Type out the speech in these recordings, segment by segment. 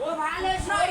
ও ভালো সই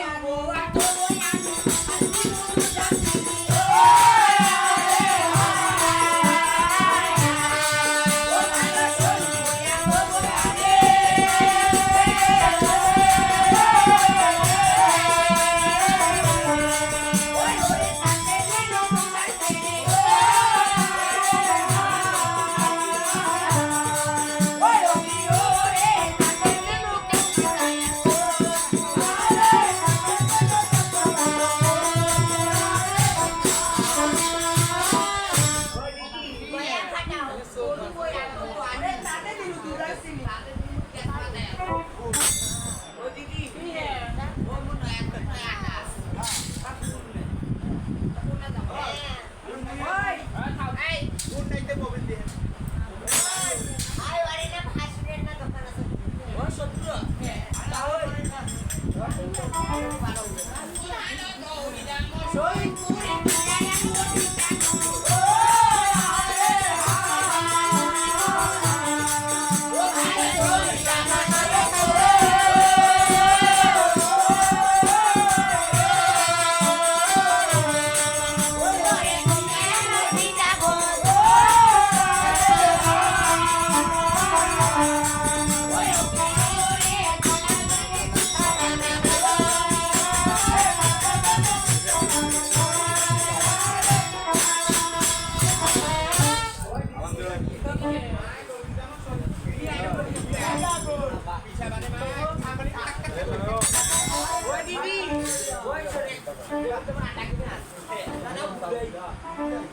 Oh, I can't. Oh, I can't. Oh, I can't. Oh, I can't.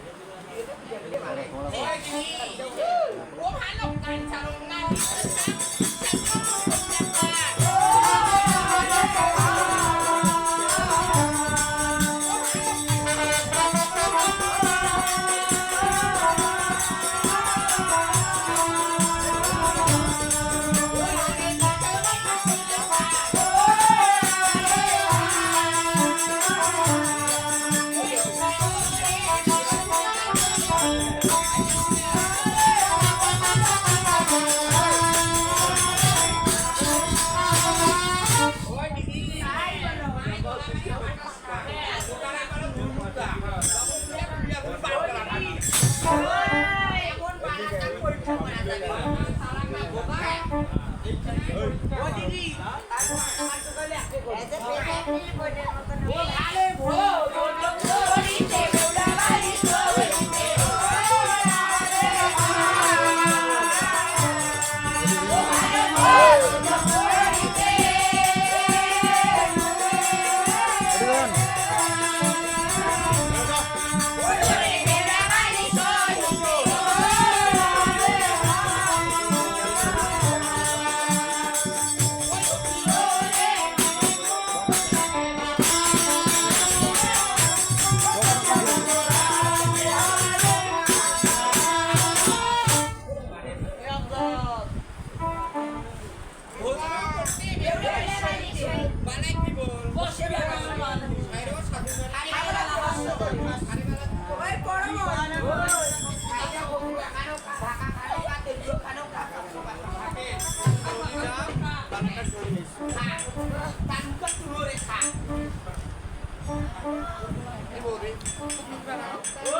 Oh, I can't. Oh, I can't. Oh, I can't. Oh, I can't. Oh, I can't. Oh, દીદી แล้ว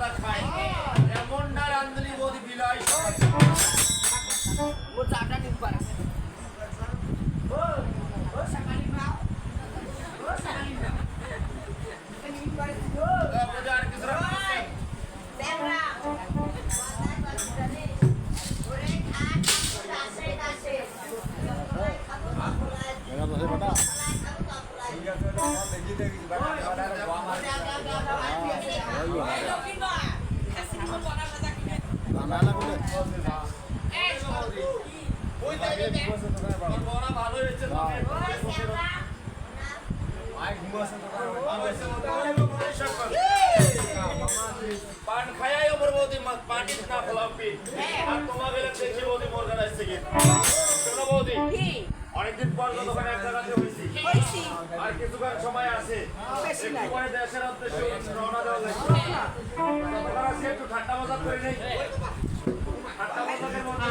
我咋 পান খায়াই ওপর বৌদি অনেকদিন পর গতকাল এক জায়গাতে আর কিছুক্ষণ সময় আছে। একটু দেশের উদ্দেশ্যে রওনা দেওয়া লাগবে। ঠাট্টা মজাক করে নেই। ঠাট্টা মজাকের মধ্যে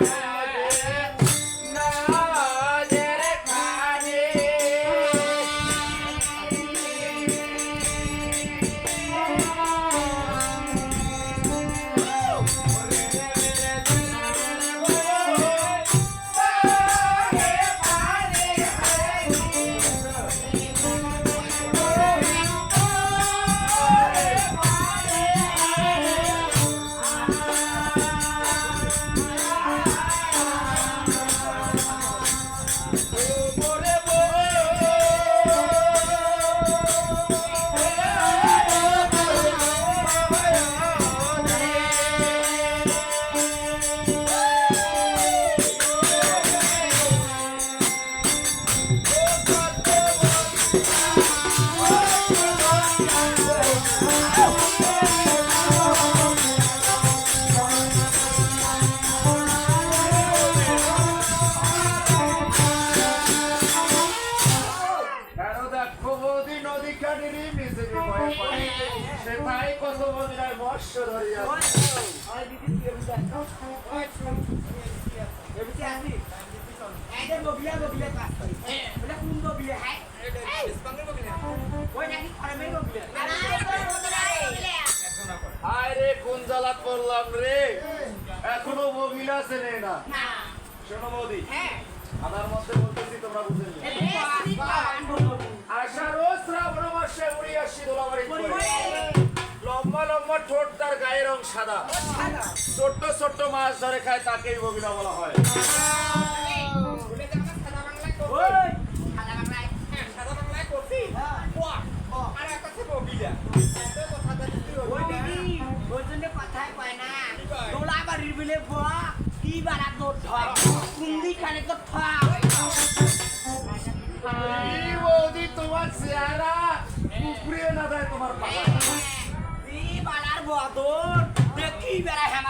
Yeah. ধরে খায় তাকেই বগিলা বলা হয় বাড়া তোমার চেহারা উপরে না দেয় তোমার পাতা কি বাড়ার বদর, দেখি সাধু। এই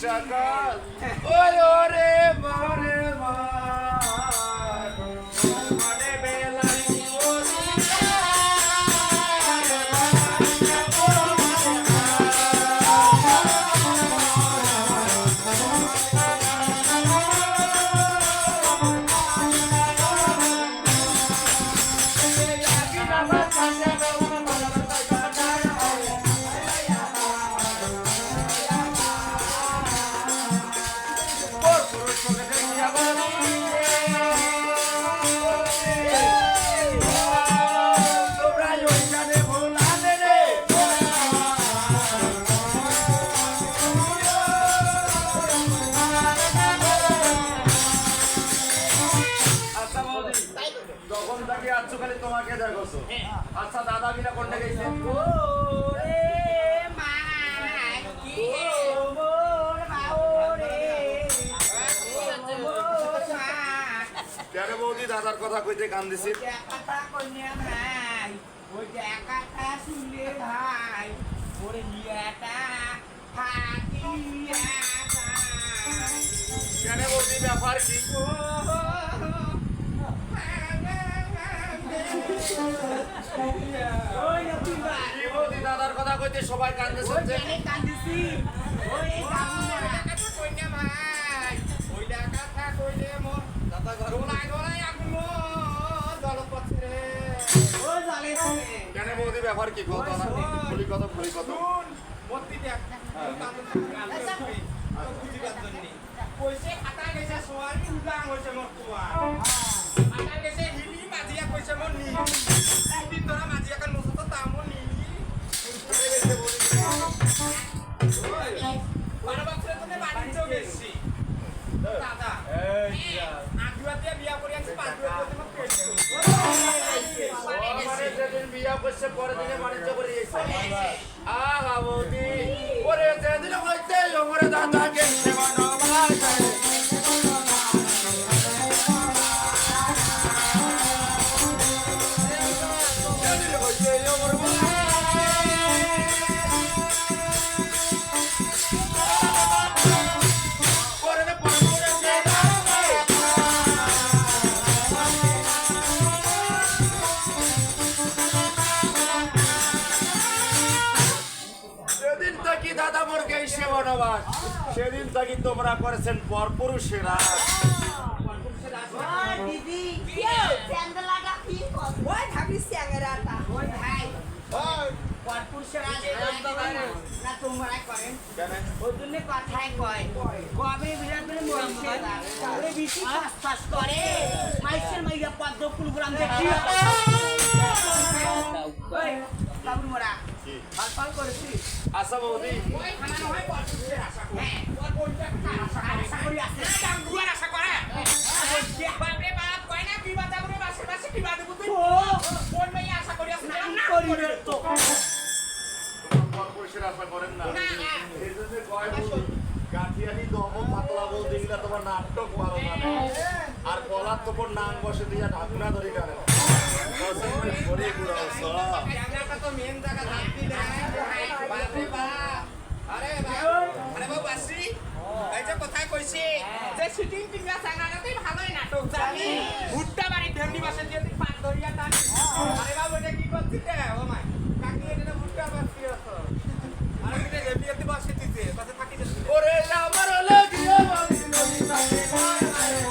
সকাল ওরে মরে মানে ভাই, বিয়াটা ফাটিয়া যায়। কেন ব্যাপার কি ভাই, কি বৌদি দাদার কথা কইতে সবাই কান্দেছে ওই যে কেনে কান্দিছি, ওই। ওই জলে জলে। কেন বৌদি ব্যাপার কি? কত না? খুলি কত খুলি কত? দাদা এই আগুয়াতে বিয়া করে আছি পাঁচ যেদিন বিয়া দিনে বাণিজ্য করে গেছে আহা বৌদি। পরে দিনে হয়েছে ওমরে দাদাকে ওই দিদি কি ওই ভাবি স্যাংরাটা ওই ভাই। পরপুরুষের আজ না তোমরা করেন। ওই জন্য কথাই কয়। কবে বিরাট করে মরছে ওরে বেশি ফাস ফাস করে। মাইসের মাইয়া পদ্ম ফুল গ্রাম দেখি। বাবুর মোরা কি? পাল পাল করেছি আশা বৌদি। ওই খানা নয় পরপুরুষের আশা করে হ্যাঁ। কোনটা আশা আশা গিলা তোমার আর গলার তোপর নাম বসে দিয়া ঢাকনা ধরে না আরে বাপ আরে বাবু এই যে কোথায় কইছি যে শুটিং টিঙ্গা সাঙ্গাটাতেই ভালোই নাটক জানি ভুট্টা বাড়ি ভেন্ডি বাসে দিয়ে তুই পাত ধরিয়া টানি। আরে বাবু এটা কি করছিস রে? ও মাই কাকি এটা ভুট্টা বাসি আছো আরে কি রে বিয়েতে বাসে দিতে বাসে থাকি ওরে আমার লাগিয়া বাঁধি নদী নাকি রে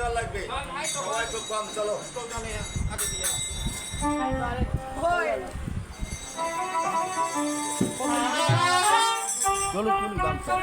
দেওয়ার লাগবে। সবাই খুব কম চলো। চলো চলো